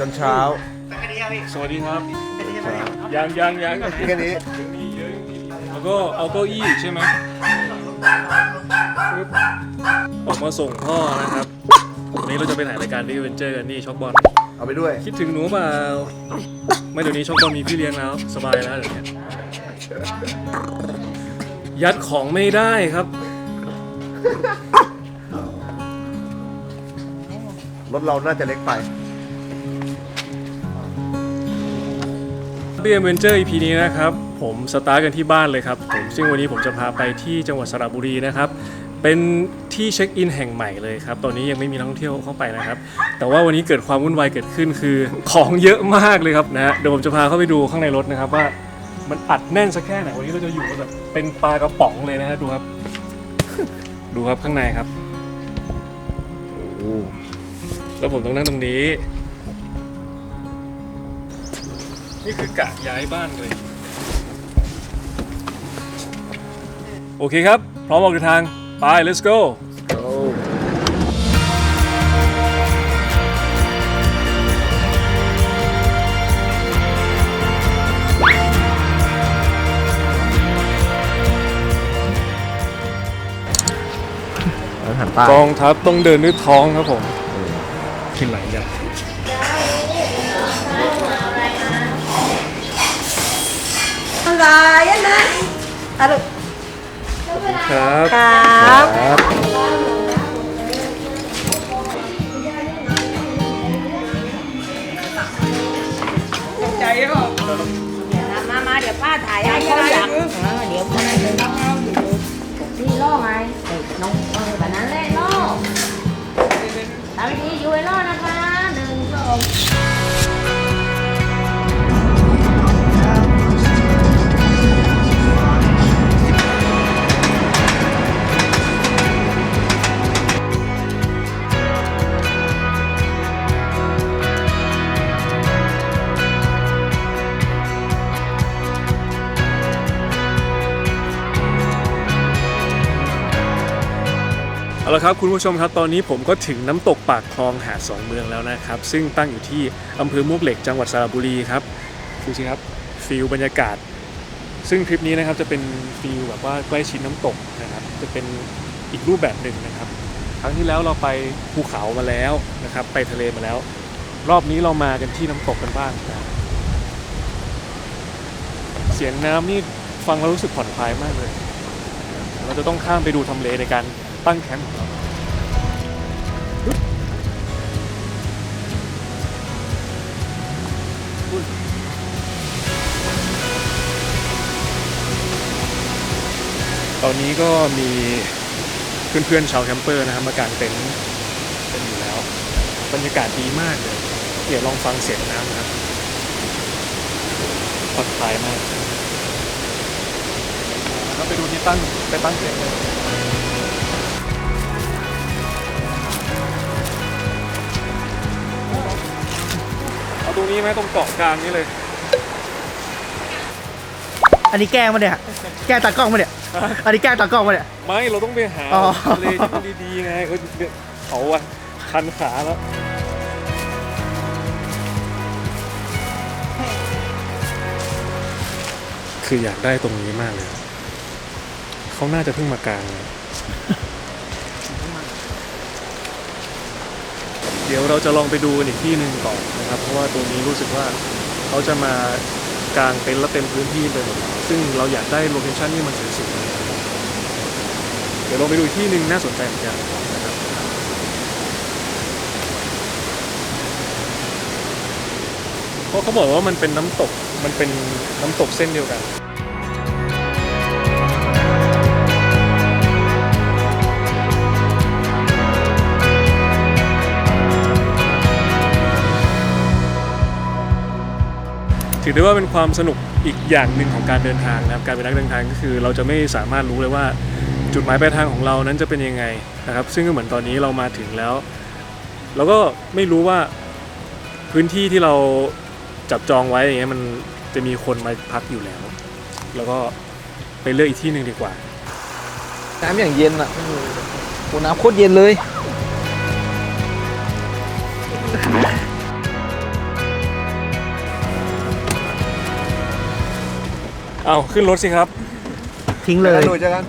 ตอนเช้าสวัสดีครับยังยังยังแค่นี้แล้วก็เอาเก้าอี้ใช่ไหมปึ๊บออกมาส่งพ่อนะครับวันนี้เราจะไปถ่ายรายการดิเวนเจอร์กันนี่ช็อกบอล เอาไปด้วย คิดถึงหนูเปล่าไม่เดี๋ยวนี้ช็อกบอลมีพี่เลี้ยงแล้ว สบายแล้วเดี๋ยวนี้ยัดของไม่ได้ครับ รถเราน่าจะเล็กไป b ี m เวนเจอร์ EP นี้นะครับ ผมสตาร์ทกันที่บ้านเลยครับผมซึ่งวันนี้ผมจะพาไปที่จังหวัดสระบุรีนะครับ เป็นที่เช็คอินแห่งใหม่เลยครับ ตอนนี้ยังไม่มีนักท่องเที่ยวเข้าไปนะครับ แต่ว่าวันนี้เกิดความวุ่นวายเกิดขึ้นคือของเยอะมากเลยครับนะฮะเดี๋ยวผมจะพาเข้าไปดูข้างในรถนะครับว่ามันอัดแน่นสักแค่ไหนวันนี้เราจะอยู่แบบเป็นปลากระป๋องเลยนะฮะดูครับ ดูครับข้างในครับโอ้แล้วผมต้องนั่งตรงนี้ นี่คือกะย้ายบ้านเลย โอเคครับ พร้อมออกเดินทาง ไป let's go อาหารใต้กองทัพต้องเดินด้วยท้องครับผม กินหลายอย่าง อะไรอะนะอะลูกครับ ครับ ครับ ใจหรอมามาเดี๋ยวป้าถ่ายให้เขาอยากเดี๋ยวคนนั้นเดินที่ล่อไงน้องเออแบบนั้นแหละล่อ เอาละครับคุณผู้ชมครับตอนนี้ผมก็ถึงน้ำตกปากคลองหาดสองเมืองแล้วนะครับ ซึ่งตั้งอยู่ที่อำเภอมวกเหล็กจังหวัดสระบุรีครับดูสิครับฟิลบรรยากาศ ซึ่งทริปนี้นะครับจะเป็นฟิลแบบว่าใกล้ชิดน้ำตกนะครับ จะเป็นอีกรูปแบบหนึ่งนะครับ ครั้งที่แล้วเราไปภูเขามาแล้วนะครับ ไปทะเลมาแล้ว รอบนี้เรามากันที่น้ำตกกันบ้างนะครับเสียงน้ำนี่ฟังแล้วรู้สึกผ่อนคลายมากเลย เราจะต้องข้ามไปดูทำเลในการ ตั้งแคมป์ของเราตอนนี้ก็มีเพื่อนๆชาวแคมเปอร์นะครับมากางเต็นท์กันอยู่แล้ว บรรยากาศดีมากเลย เดี๋ยวลองฟังเสียงน้ำนะครับผ่อนคลายมากเราไปดูที่ตั้งไปตั้งเต็นท์เลย เอาตรงนี้ไหมตรงเกาะกลางนี่เลย อันนี้แกล้งมาเนี่ย แกล้งตากล้องมาเนี่ย อันนี้แกล้งตากล้องมาเนี่ย ไม่เราต้องไปหาอ๋อ ทะเลที่มันดีๆไงเออเนี่ยเขาอะคันขาแล้วคืออยากได้ตรงนี้มากเลย เขาน่าจะเพิ่งมากางเลยเดี๋ยวเราจะลองไปดูกันอีกที่หนึ่งก่อน นะครับ เพราะว่าตรงนี้รู้สึกว่าเขาจะมากางเต็นท์และเต็มพื้นที่ไปหมดซึ่งเราอยากได้โลเคชั่นที่มันสวยๆเดี๋ยวลองไปดูที่หนึ่งน่าสนใจเหมือนกันนะครับเพราะเขาบอกว่ามันเป็นน้ำตกมันเป็นน้ำตกเส้นเดียวกัน ถือได้ว่าเป็นความสนุกอีกอย่างหนึ่งของการเดินทางนะครับการเป็นนักเดินทางก็คือ เราจะไม่สามารถรู้เลยว่าจุดหมายปลายทางของเรานั้นจะเป็นยังไงนะครับ ซึ่งก็เหมือนตอนนี้เรามาถึงแล้วเราก็ไม่รู้ว่าพื้นที่ที่เราจับจองไว้อย่างเงี้ยมันจะมีคนมาพักอยู่แล้ว แล้วก็ไปเลือกอีกที่หนึ่งดีกว่า น้ำอย่างเย็นอะโอ้โหน้ำโคตรเย็นเลย เอาขึ้นรถสิครับ ทิ้งเจเลอกันยหนูเจอกัน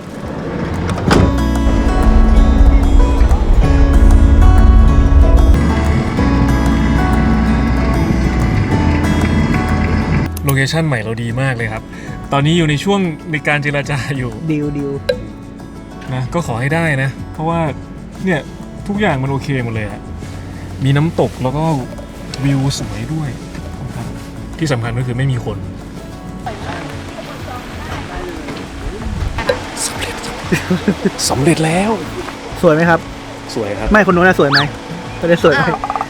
โลเคชั่นใหม่เราดีมากเลยครับ ตอนนี้อยู่ในช่วงในการเจราจาอยู่ดิวดิวนะ ก็ขอให้ได้นะ เพราะว่าเนี่ยทุกอย่างมันโอเคหมดเลยอะมีน้ำตกแล้วก็วิวสวยด้วยนะครับที่สำคัญก็คือไม่มีคน สำเร็จแล้ว สวยไหมครับ สวยครับไม่คนนู้นน่ะสวยไหมคนนี้สวยไหม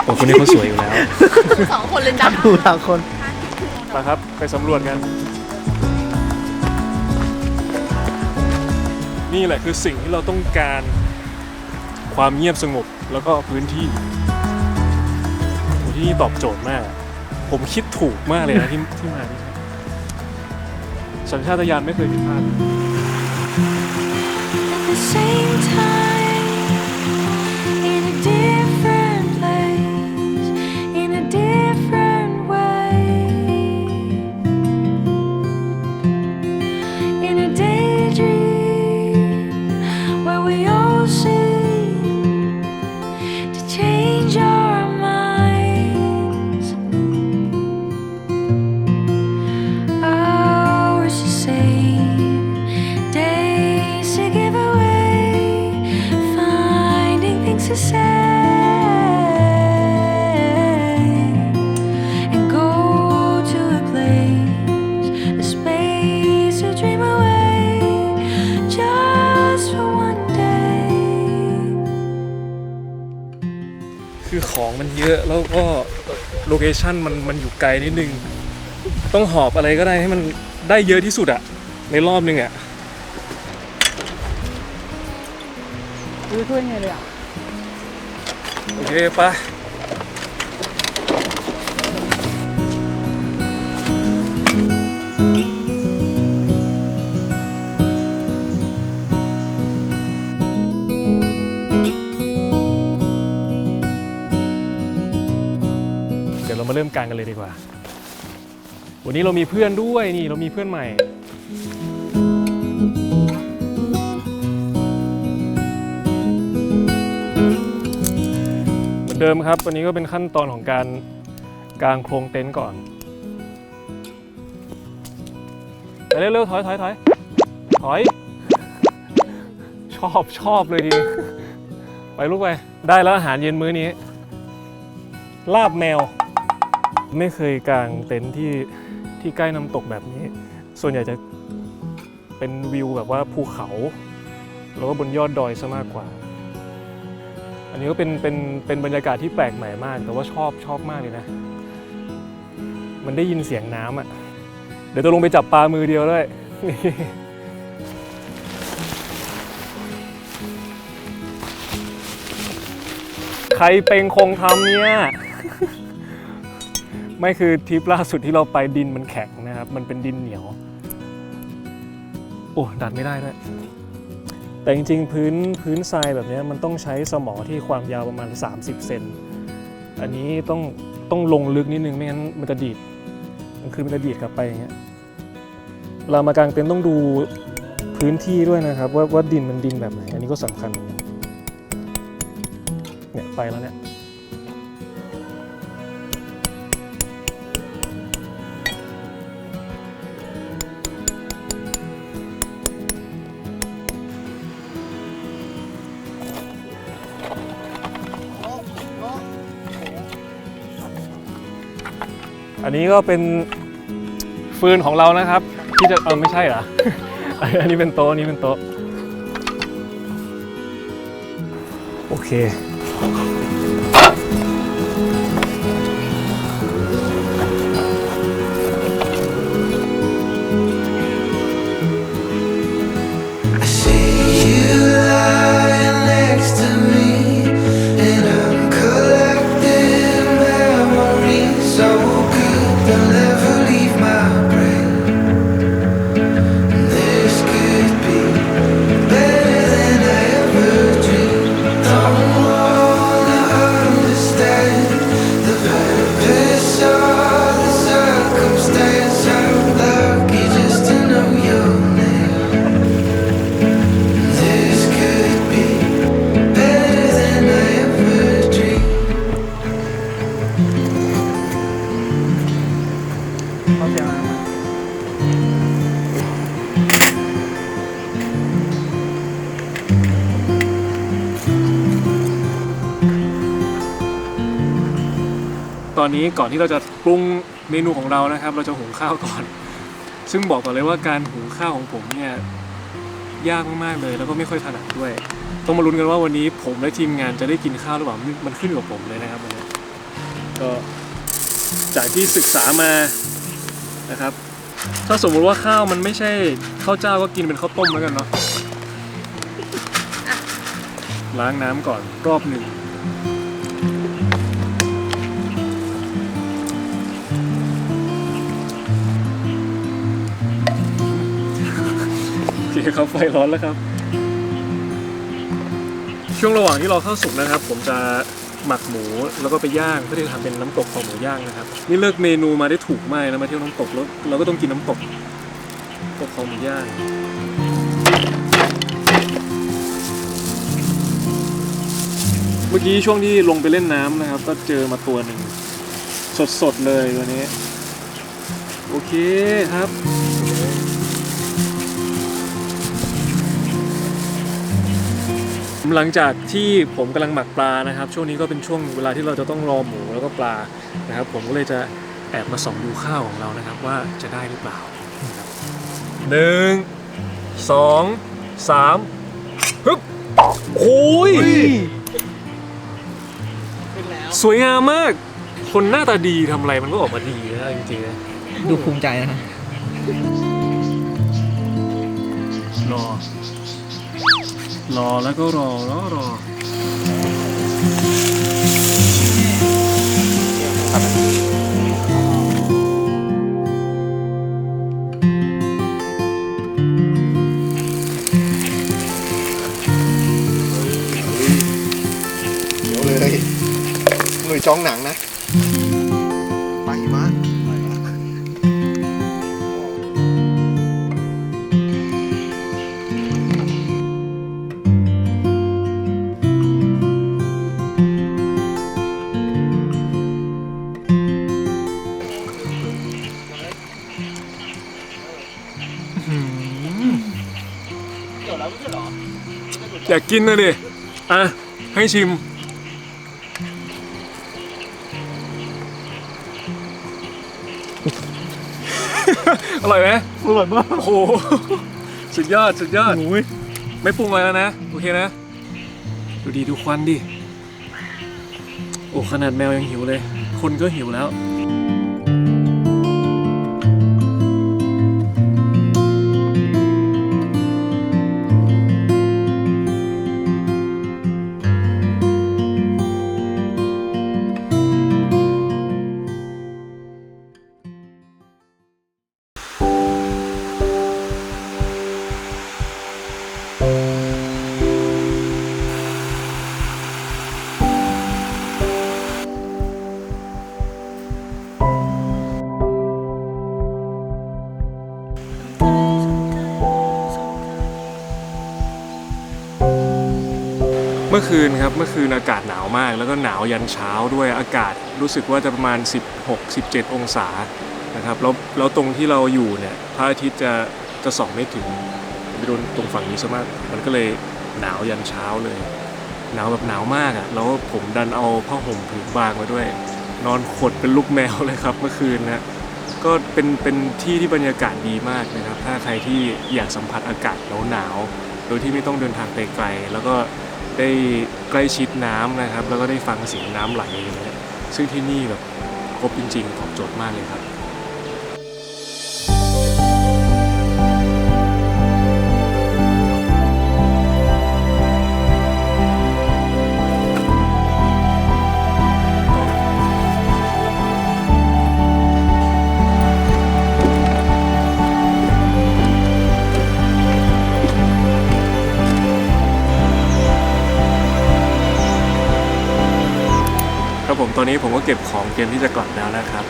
โอ้คนนี้เขาสวยอยู่แล้ว สองคนเลยทัจ้ะกดูต่างคน มาครับ ไปสำรวจกัน นี่แหละคือสิ่งที่เราต้องการความเงียบสงบแล้วก็พื้นที่โอ้ที่นี่ตอบโจทย์มาก ผมคิดถูกมากเลยนะที่ที่มาที่นี่สัญชาตญาณไม่เคยผิดพลาด At the same time, คือของมันเยอะแล้วก็โลเคชั่นมันมันอยู่ไกลนิดนึง ต้องหอบอะไรก็ได้ให้มันได้เยอะที่สุดอะในรอบนึงอะดูช่วยไงเลยอะโอ เคปะเดี๋ยวเรามาเริ่มการกันเลยดีกว่า วันนี้เรามีเพื่อนด้วยนี่เรามีเพื่อนใหม่ เดิมครับวันนี้ก็เป็นขั้นตอนของการกางโครงเต็นท์ก่อนไปเร็วๆถอยถอยถอยถอย ชอบชอบเลยทีไปลูกไป ได้แล้วอาหารเย็นมื้อนี้ ลาบแมว ไม่เคยกางเต็นท์ที่ที่ใกล้น้ำตกแบบนี้ ส่วนใหญ่จะเป็นวิวแบบว่าภูเขา แล้วก็บนยอดดอยซะมากกว่า อันนี้ก็เป็นเป็นเป็นบรรยากาศที่แปลกใหม่มาก แต่ว่าชอบชอบมากเลยนะ มันได้ยินเสียงน้ำอะ เดี๋ยวจะลงไปจับปลามือเดียวด้วยใครเป็นคงทำเนี่ยไม่คือทริปล่าสุดที่เราไปดินมันแข็งนะครับ มันเป็นดินเหนียว โอ้ดันไม่ได้ด้วย แต่จริงๆ พื้นพื้นทรายแบบนี้มันต้องใช้สมอที่ความยาวประมาณ 30 เซน อันนี้ต้องต้องลงลึกนิดนึงไม่งั้นมันจะดีดมันคือมันจะดีดกลับไปอย่างเงี้ยเรามากางเต็นท์ต้องดูพื้นที่ด้วยนะครับ ว่าว่าดินมันดินแบบไหน อันนี้ก็สำคัญอนกันเนี่ยไปแล้วเนี่ย นนี้ก็เป็นฟืนของเรานะครับ ที่จะเออไม่ใช่เหรอ อันนี้เป็นโต๊ะอันนี้เป็นโต๊ะโอเค อนนี้ก่อนที่เราจะปรุงเมนูของเรานะครับ เราจะหุงข้าวก่อน ซึ่งบอกก่อนเลยว่าการหุงข้าวของผมเนี่ยยากมากๆเลย แล้วก็ไม่ค่อยถนัดด้วย ต้องมาลุ้นกันว่าวันนี้ผมและทีมงานจะได้กินข้าวหรือเปล่ามันขึ้นอยู่กับผมเลยนะครับวันนี้ก็จากที่ศึกษามานะครับ ถ้าสมมุติว่าข้าวมันไม่ใช่ข้าวเจ้าก็กินเป็นข้าวต้มแล้วกันเนาะล้างน้ำก่อนรอบหนึ่ง โอเคครับไฟร้อนแล้วครับ ช่วงระหว่างที่เราเข้าสุกนะครับ ผมจะหมักหมูแล้วก็ไปย่างเพื่อที่จะทำเป็นน้ำตกของหมูย่างนะครับ นี่เลือกเมนูมาได้ถูกมากนะมาเที่ยวน้ำตกแล้วเราก็ต้องกินน้ำตกตกของหมูย่างเมื่อกี้ช่วงที่ลงไปเล่นน้ำนะครับ ก็เจอมาตัวหนึ่งสดๆเลยตัวนี้ โอเคครับ หลังจากที่ผมกำลังหมักปลานะครับ ช่วงนี้ก็เป็นช่วงเวลาที่เราจะต้องรอหมูแล้วก็ปลานะครับ ผมก็เลยจะแอบมาส่องดูข้าวของเรานะครับ ว่าจะได้หรือเปล่านะครับหนึ่งสองสามฮึบโอ้ยสวยงามมาก คนหน้าตาดีทำอะไรมันก็ออกมาดีนะจริงๆนะดูภูมิใจนะรอ รอแล้วก็ร อยากกินนะดิอะ ให้ชิม อร่อยไหมอร่อยมากโอ้โห สุดยอด สุดยอดหมูยไม่ปรุงอะไรแล้วนะ โอเคนะ ดูดีดูควันดิ โอ้ ขนาดแมวยังหิวเลย คนก็หิวแล้ว เมื่อคืนครับเมื่อคืนอากาศหนาวมาก แล้วก็หนาวยันเช้าด้วยอากาศรู้สึกว่าจะประมาณ 16-17 องศานะครับแล้วแล้วตรงที่เราอยู่เนี่ยพระอาทิตย์จะจะส่องไม่ถึงไปโดนตรงฝั่งนี้ซะมากมันก็เลยหนาวยันเช้าเลย หนาวแบบหนาวมากอะ่ะแล้วผมดันเอาผ้าห่มผืนบางมาด้วย นอนขดเป็นลูกแมวเลยครับเมื่อคืนนะก็เป็นเป็นที่ที่บรรยากาศดีมากนะครับ ถ้าใครที่อยากสัมผัสอากาศหนาวๆโดยที่ไม่ต้องเดินทางไปไกลแล้วก็ ได้ใกล้ชิดน้ำนะครับ แล้วก็ได้ฟังเสียงน้ำไหลอย่างเงี้ยซึ่งที่นี่แบบครบจริงๆตอบโจทย์มากเลยครับ อนนี้ผมก็เก็บของเตรียมที่จะกลับแล้วนะครับ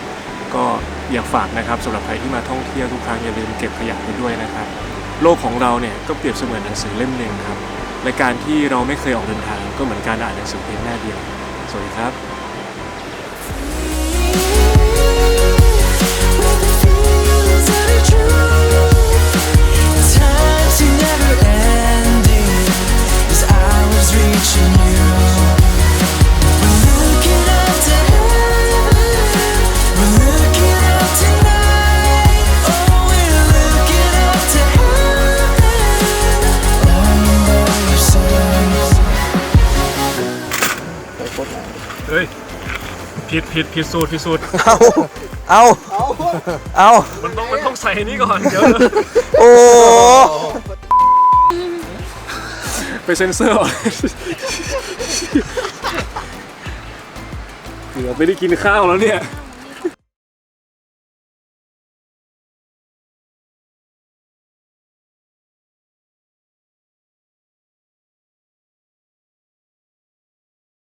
ก็อยากฝากนะครับสำหรับใครที่มาท่องเที่ยวทุกครั้งอย่าลืมเก็บขยะไปด้วยนะครับ โลกของเราเนี่ยก็เปรียบเสมือนหนังสือเล่มหนึ่งครับและการที่เราไม่เคยออกเดินทางก็เหมือนการอ่านหนังสือเพียงหน้าเดียว สวัสดีครับ What the ผิดผิดสูตรผิดสูตรเอาเอาเอามันต้องมันต้องใส่อันนี้ก่อนเดี๋ยวโอ้ไปเซ็นเซอร์ออกเกือบไม่ได้กินข้าวแล้วเนี่ย